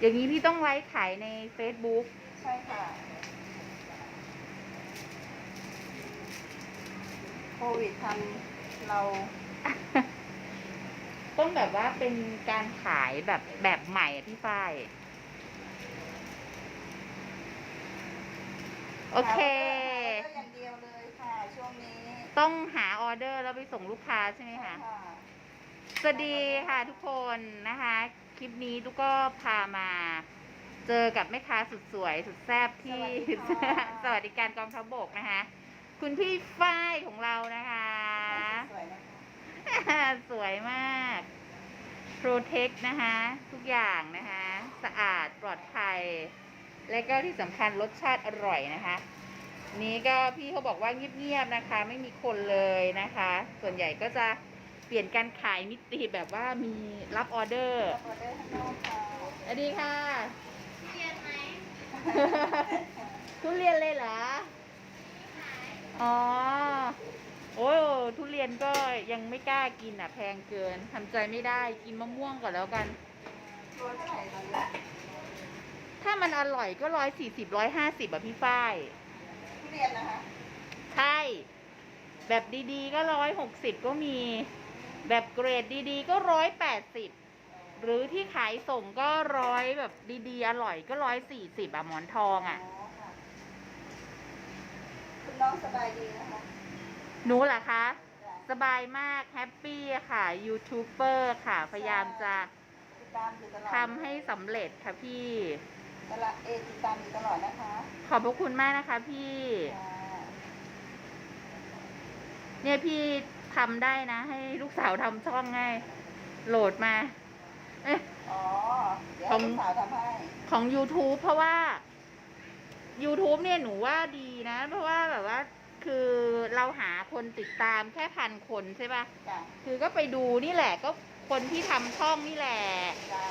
อย่างนี้พี่ต้องไลฟ์ขายใน Facebook ใช่ค่ะ โควิดทำเรา ต้องแบบว่าเป็นการขายแบบแบบใหม่อะพี่ฝ้าย โอเค หาออเดอร์อย่างเดียวเลยค่ะช่วงนี้ต้องหาออเดอร์แล้วไปส่งลูกค้าใช่ไหมคะค่ะสวัสดีค่ะทุกคนนะคะ คลิปนี้ทุกก็พามา เจอกับแม่ค้าสุดสวยสุดแซ่บที่ สวัสดิการกองทัพบกนะคะ คุณพี่ฝ้ายของเรานะคะ สวยนะคะสวยมากโปรเทคนะคะ ทุกอย่างนะคะ สะอาดปลอดภัย และก็ที่สำคัญรสชาติอร่อยนะคะ นี้ก็พี่เขาบอกว่าเงียบๆนะคะ ไม่มีคนเลยนะคะ ส่วนใหญ่ก็จะ เปลี่ยนการขายมิติแบบว่ามีรับออเดอร์รับออเดอร์ข้างนอกค่ะสวัสดีค่ะ เรียนไหมทุเรียนเลยเหรอ อ๋อ โอ้ยทุเรียนก็ยังไม่กล้ากินอะ แพงเกินทำใจไม่ได้กินมะม่วงก่อนแล้วกัน ตัวเท่าไหร่ตอนนี้ถ้ามันอร่อยก็ร้อยสี่สิบร้อยห้าสิบอะพี่ฝ้าย ทุเรียนนะคะ ใช่ แบบดีๆก็ร้อยหกสิบก็มี แบบเกรดดีๆ ก็ร้อยแปดสิบหรือที่ขายส่งก็ร้อยแบบดีๆ อร่อยก็ร้อยสี่สิบอะหมอนทองอะอ๋อค่ะคุณน้องสบายดีนะคะ หนูเหรอคะจ้ะสบายมากแฮปปี้ค่ะยูทูบเบอร์ค่ะ พยายามจะติดตามอยู่ตลอดทำให้สำเร็จค่ะพี่ ตลาดเอติดตามอยู่ตลอดนะคะขอบพระคุณมากนะคะพี่ ค่ะเนี่ยพี่ ทำได้นะ ให้ลูกสาวทำช่องให้โหลดมา เอ๊ะ อ๋อ เดี๋ยวขอให้งลูกสาวทำให้ของ YouTube เพราะว่า YouTube เนี่ยหนูว่าดีนะ เพราะว่าแบบว่า คือเราหาคนติดตามแค่พันคนใช่ปะจ้ะคือก็ไปดูนี่แหละก็คนที่ทำช่องนี่แหละ จ้า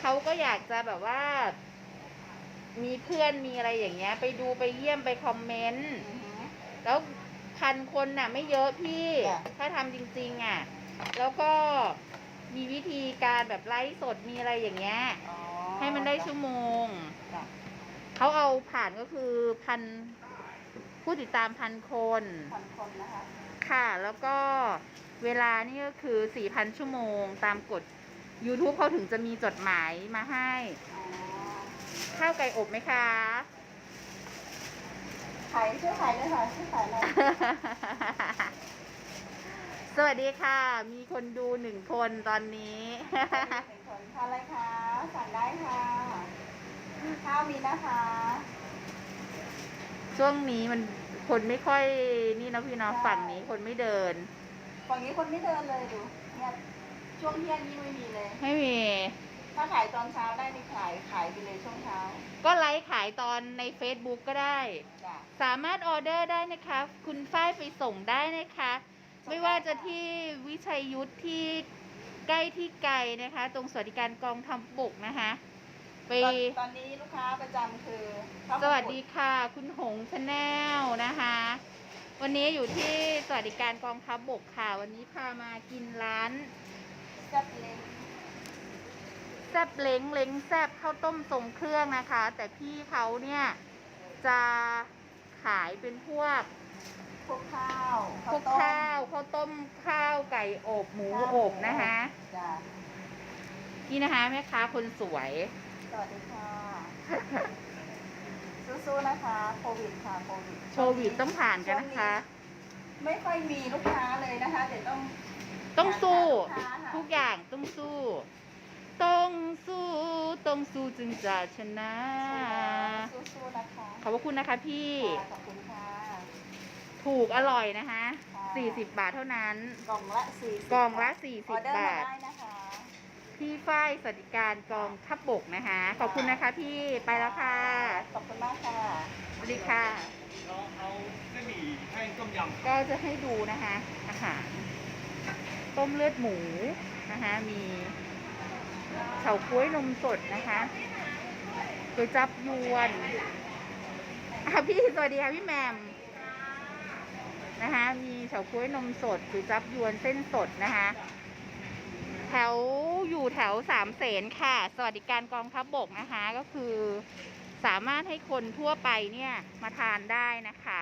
เขาก็อยากจะแบบว่า มีเพื่อนมีอะไรอย่างเงี้ย ไปดูไปเยี่ยมไปคอมเมนต์ อือหือแล้ว พันคนน่ะ ไม่เยอะพี่ จ้ะ ถ้าทำจริง ๆ อะ แล้วก็มีวิธีการแบบไลฟ์สดมีอะไรอย่างเงี้ย อ๋อให้มันได้ชั่วโมง จ้ะเขาเอาผ่านก็คือพันผู้ติดตามพันคน พันคนนะคะค่ะ แล้วก็เวลานี่ก็คือ 4,000 ชั่วโมง ตามกฎ YouTube เขาถึงจะมีจดหมายมาให้ อ๋อข้าวไก่อบไหมคะ ขายช่วยขายด้วยค่ะช่วยขายหน่อยสวัสดีค่ะ มีคนดูหนึ่งคนตอนนี้ หนึ่งคนทานอะไรคะสั่งได้ค่ะ ข้าวมีนะคะช่วงนี้มันคนไม่ค่อยนี่นะพี่เนาะใช่ฝั่งนี้คนไม่เดิน ฝั่งนี้คนไม่เดินเลยดูเนี่ยช่วงเที่ยงนี้ไม่มีเลย ไม่มี ถ้าขายตอนเช้าได้นี่ขายขายไปเลยช่วงเช้าก็ไลฟ์ขายตอนใน Facebook ก็ได้จ้ะ สามารถออเดอร์ได้นะคะ คุณฝ้ายไปส่งได้นะคะส่งได้ไม่ว่าจะที่วิชัยยุทธที่ใกล้ที่ไกลนะคะ ตรงสวัสดิการกองทัพบกนะคะไปตอนตอนนี้ลูกค้าประจำคือข้าสวัสดีค่ะ คุณหงชาแนลนะคะ วันนี้อยู่ที่สวัสดิการกองทัพบกค่ะ วันนี้พามากินร้านแซ่บเล้งแซบเล้งเล้งแซบข้าวต้มทรงเครื่องนะคะ แต่พี่เขาเนี่ยจะ ขายเป็นพวกพวกข้าวพวกต้มข้าวข้าวต้มข้าวไก่อบหมูอบนะคะ จ้ะนี่นะคะแม่ค้าคนสวย สวัสดีค่ะ สู้ๆนะคะ โควิดค่ะ โควิดโควิดต้องผ่านกันนะคะ ไม่ค่อยมีลูกค้าเลยนะคะ เดี๋ยวต้องต้องสู้หาลูกค้าค่ะทุกอย่างต้องสู้ ต้องสู้ต้องสู้จึงจะชนะ สู้ๆนะคะขอบพระคุณนะคะพี่ ค่ะขอบคุณค่ะ ถูกอร่อยนะคะค่ะ40บาทเท่านั้น กล่องละสี่กล่องละอ40อเดอร์มาบาท ได้นะคะ พี่ฝ้ายสวัสดิการกองทัพบกนะคะ ขอบคุณนะคะพี่ไปแล้วค่ะ ขอบคุณมากค่ะ สวัสดีค่ะเราเอาเส้นหมี่แห้งต้มยำ ก็จะให้ดูนะคะอาหารต้มเลือดหมูนะคะ มี เฉาก๊วยนมสดนะคะก๋วยจับยวนอะพี่สวัสดีค่ะพี่แมมนะคะ มีเฉาก๊วยนมสดก๋วยจับยวนเส้นสดนะคะ แถวอยู่แถวสามเสนค่ะ สวัสดิการกองทัพบบกนะคะ ก็คือสามารถให้คนทั่วไปเนี่ยมาทานได้นะคะ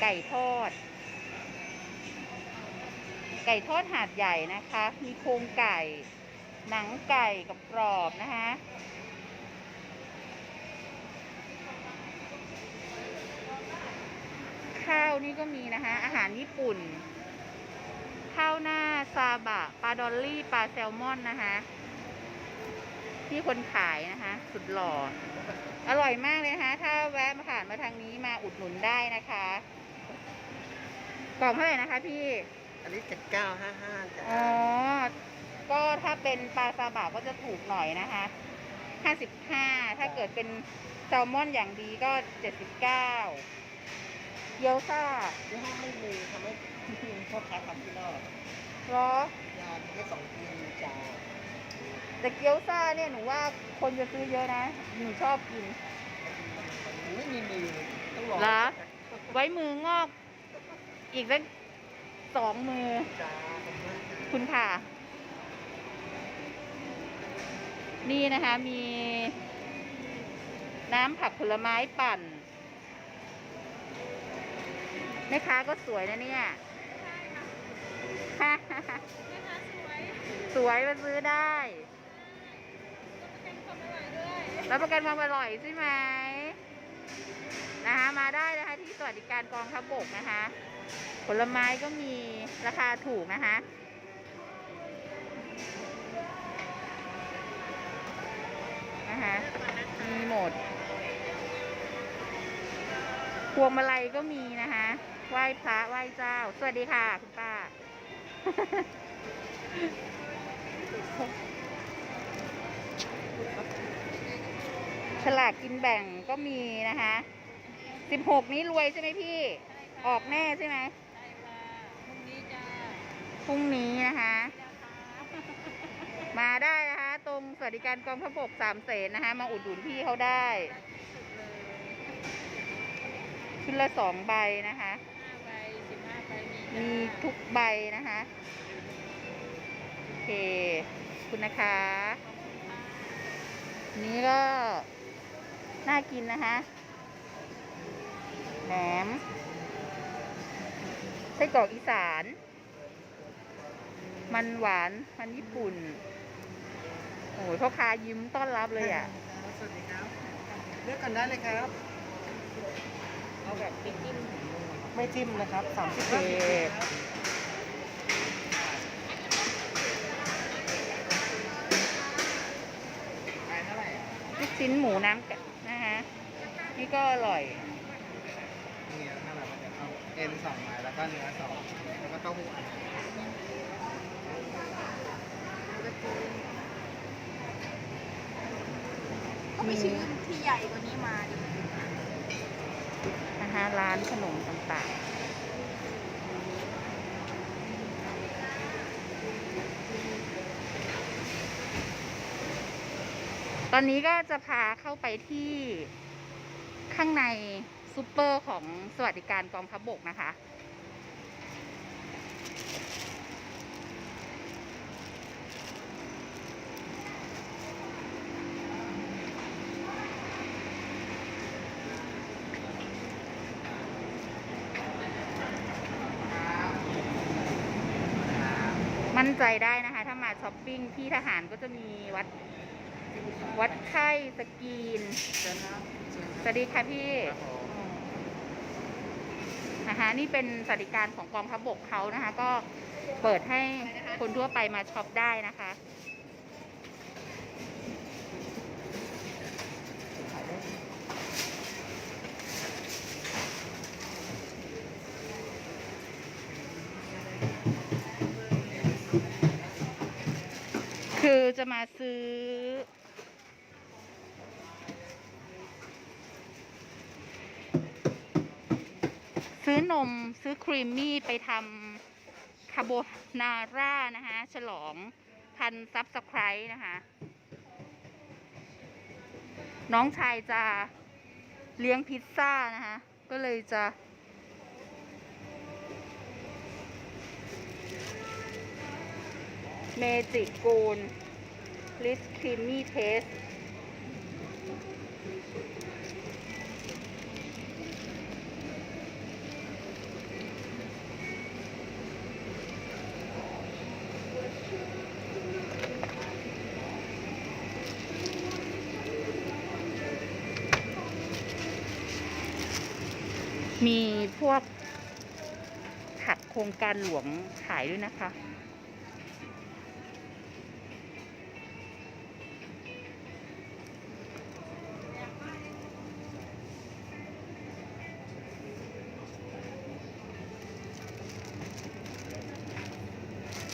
ไก่ทอด ไก่ทอดหาดใหญ่นะคะ มีโครงไก่ หนังไก่กับกรอบนะคะข้าวนี่ก็มีนะคะ อาหารญี่ปุ่น ข้าวหน้าซาบะปลาดอลลี่ปลาแซลมอนนะคะที่คนขายนะคะ สุดหล่ออร่อยมากเลยนะคะ ถ้าแวะมาผ่านมาทางนี้มาอุดหนุนได้นะคะกล่องเท่าไหร่นะคะพี่ อันนี้เจ็ดเก้าห้าห้าจ้ะอ๋อ ก็ถ้าเป็นปลาซาบะก็จะถูกหน่อยนะคะ ห้าสิบห้า ถ้าเกิดเป็นแซลมอนอย่างดีก็เจ็ดสิบเก้าเกี๊ยวซ่ายี่ห้อไม่มีทำให้พี่พ่อค้าทำที่นอกเหรอ ยาแค่สองทีจ้าแต่เกี๊ยวซ่าเนี่ยหนูว่าคนจะซื้อเยอะนะ หนูชอบกิน ไม่มีมือต้องรอ เหรอ ไว้มืองอก อีกสัก สองมือจ้าขอบคุณมากจ้าคุณค่ะ นี่นะคะมี น้ำผักผลไม้ปั่นแม่ค้าก็สวยนะเนี่ยสวยมาซื้อได้ รับประกันความอร่อยใช่ไหมนะคะมาได้นะคะที่สวัสดิการกองทัพบกนะคะ ผลไม้ก็มีราคาถูกนะคะ นะคะ มีหมด พวงมาลัยก็มีนะคะ ไหว้พระไหว้เจ้า สวัสดีค่ะคุณป้า ฉลากกินแบ่งก็มีนะคะสิบหกนี้รวยใช่ไหมพี่ ออกแน่ใช่ไหม ใช่ค่ะพรุ่งนี้จ้า พรุ่งนี้นะคะ มาได้นะคะ ตรงสวัสดิการกองทัพบกสามเสนนะคะ มาอุดหนุนพี่เขาได้ชุดละสองใบนะคะใบสิบห้าใบมีมีทุกใบนะคะ โอเค คุณนะคะนี้ก็ น่ากินนะคะแหนมไส้กรอกอีสาน มันหวาน มันญี่ปุ่น โอ้ยพ่อค้ายิ้มต้อนรับเลยอะ สวัสดีครับ เลือกกันได้เลยครับ เอาแบบไม่จิ้มไม่จิ้มนะครับสามสิบโอเคครับขายเท่าไหร่ลูกชิ้นหมูน้ำกะนะคะ นี่ก็อร่อยนี่นั่นแหละมันจะเอาเอ็นสองไม้แล้วก็เนื้อสองแล้วก็เต้าหู้อันหนึ่ง ก็ไปซื้อที่ใหญ่กว่านี้มาดินะคะร้านขนมต่างๆตอนนี้ก็จะพาเข้าไปที่ข้างในซูเปอร์ของสวัสดิการกองทัพบกนะคะ ใจได้นะคะ ถ้ามาช้อปปิ้งที่ทหารก็จะมีวัด วัดไข้สกรีนเชิญครับเชิญสวัสดีค่ะพี่ครับผมนะคะนี่เป็นสวัสดิการของกองทัพบกเขานะคะ ก็เปิดให้คนทั่วไปมาช็อปได้นะคะ คือจะมาซื้อ ซื้อนมซื้อครีมมี่ไปทำคาโบนาร่านะคะ ฉลองพันซับสไครต์นะคะ น้องชายจะเลี้ยงพิซซ่านะคะ ก็เลยจะ เมจิกกูลลิสครีมมี่เทสมีพวกผักโครงการหลวงขายด้วยนะคะ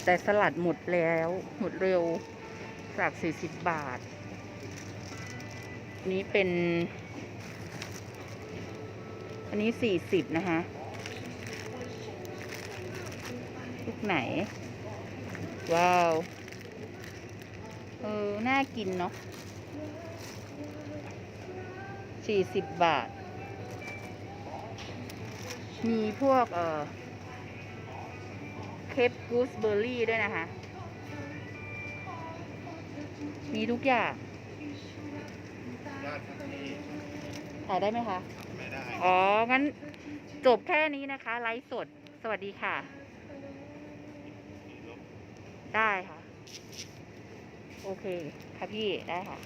แต่สลัดหมดแล้ว หมดเร็วจาก40บาท นี้เป็น อันนี้40นะคะ ลูกไหน ว้าว เออ น่ากินเนาะ40บาท มีพวก เอ่อ เคปกูสเบอร์รี่ด้วยนะคะ มีทุกอย่างยอดทันทีถ่ายได้ไหมคะ ไม่ได้ อ๋อ งั้นจบแค่นี้นะคะ ไลฟ์สด สวัสดีค่ะ ได้ค่ะ โอเค ค่ะพี่ ได้ค่ะ